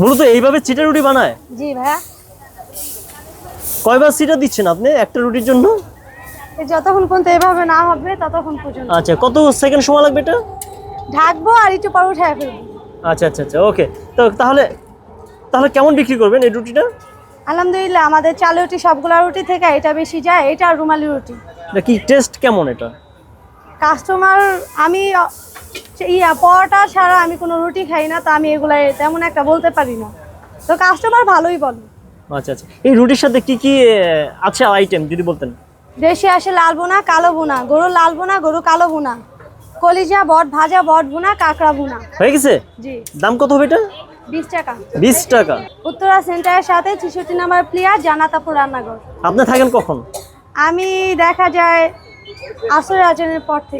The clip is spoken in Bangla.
মূলত এইভাবে চিটা রুটি বানায়? জি ভাইয়া। কয়বার চিটা দিচ্ছেন আপনি একটা রুটির জন্য? এই যতক্ষণ পর্যন্ত এভাবে না হবে ততক্ষণ পর্যন্ত। আচ্ছা কত সেকেন্ড সময় লাগবে এটা? ঢাকবো আর একটু পর উঠে ফেলব। আচ্ছা আচ্ছা আচ্ছা ওকে। তো তাহলে তাহলে কেমন বিক্রি করবেন এই রুটিটা? আলহামদুলিল্লাহ আমাদের চালু রুটি সবগুলা রুটি থেকে এটা বেশি যায় এটা রুমালি রুটি। এটা কি টেস্ট কেমন এটা? কাস্টমার আমি ইয়া পরোটা ছাড়া আমি কোনো রুটি খাই না তো আমি এগুলাই তেমন একটা বলতে পারি না। তো কাস্টমার ভালোই বলে। আচ্ছা আচ্ছা। এই রুটির সাথে কি কি আছে আইটেম যদি বলতেন? দেশে আসে লাল বোনা কালো বোনা গরু লাল বোনা গরু কালো বোনা কলিজা বট ভাজা বট বোনা কাঁকড়া বোনা হয়ে গেছে? জি। দাম কত হবে এটা? বিশ টাকা। বিশ টাকা। উত্তরা সেন্টারের সাথে ছেষট্টি নাম্বার প্লেয়ার জানাতাপুর রান্নাঘর। আপনি থাকেন কখন? আমি দেখা যায় আসরের আয়োজনের পর থেকে।